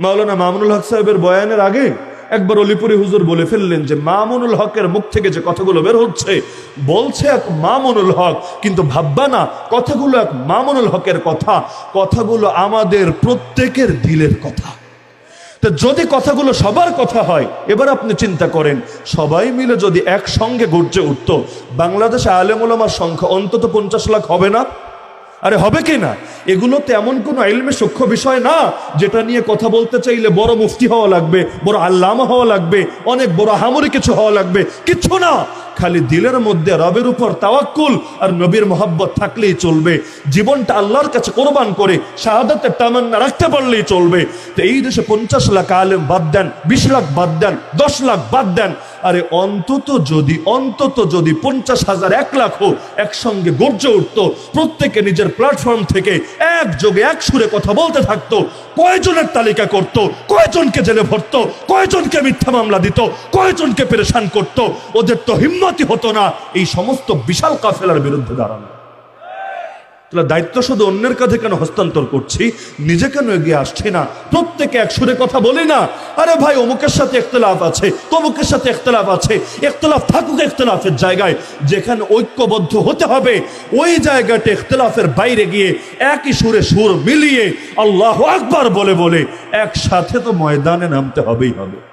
মাওলানা মামুনুল হক সাহেবের বয়ানের আগে একবার অলিপুরি হুজুর বলে ফেললেন যে মামুনুল হকের মুখ থেকে যে কথাগুলো বের হচ্ছে, বলছে এক মামুনুল হক, কিন্তু ভাববা না, কথাগুলো এক মামুনুল হকের কথা, কথাগুলো আমাদের প্রত্যেকের দিলের কথা। তো যদি কথাগুলো সবার কথা হয়, এবার আপনি চিন্তা করেন, সবাই মিলে যদি একসঙ্গে গর্জে উঠত, বাংলাদেশে আলেমুলামার সংখ্যা অন্তত পঞ্চাশ লাখ হবে না? আরে হবে কি না? এগুলো তো এমন কোনো ইলমে সূক্ষ্ম বিষয় না, যেটা নিয়ে কথা বলতে চাইলে বড় মুফতি হওয়া লাগবে, বড় আল্লামা হওয়া লাগবে, অনেক বড় হামরি কিছু হওয়া লাগবে। কিচ্ছু না! খালি দিলের মধ্যে রবের উপর তাওয়াক্কুল আর নবীর মোহাব্বত থাকলেই চলবে। জীবনটা আল্লাহর কাছে কোরবান করে, শাহাদাতের তামান্না রাখতে পারলেই চলবে। তো এই দেশে পঞ্চাশ লাখ আলেম বাদ দেন, বিশ লাখ বাদ দেন, দশ লাখ বাদ দেন। আরে অন্তত যদি অন্তত যদি পঞ্চাশ হাজার, এক লাখও একসঙ্গে গর্জে উঠত, প্রত্যেকে নিজের প্ল্যাটফর্ম থেকে এক যোগে এক সুরে কথা বলতে থাকতো, কয়জনের তালিকা করত, কয়জনকে জেলে ভরত, কয়জনকে মিথ্যা মামলা দিত, কয়জনকে পেরেশান করত, ওদের তো হিম্মতি হতো না, এই সমস্ত বিশাল কাফেলার বিরুদ্ধে দাঁড়ানো। তাহলে দায়িত্ব শুধু অন্যের কাছে কেন হস্তান্তর করছি? নিজে কেন এগিয়ে আসছি না? প্রত্যেকে এক সুরে কথা বলি না? আরে ভাই, অমুকের সাথে একতলাফ আছে, তমুকের সাথে একতলাফ আছে একতলাফ থাকুক একতলাফের জায়গায়। যেখানে ঐক্যবদ্ধ হতে হবে, ওই জায়গাটা একতলাফের বাইরে গিয়ে একই সুরে সুর মিলিয়ে আল্লাহ আকবার বলে বলে একসাথে তো ময়দানে নামতে হবেই হবে।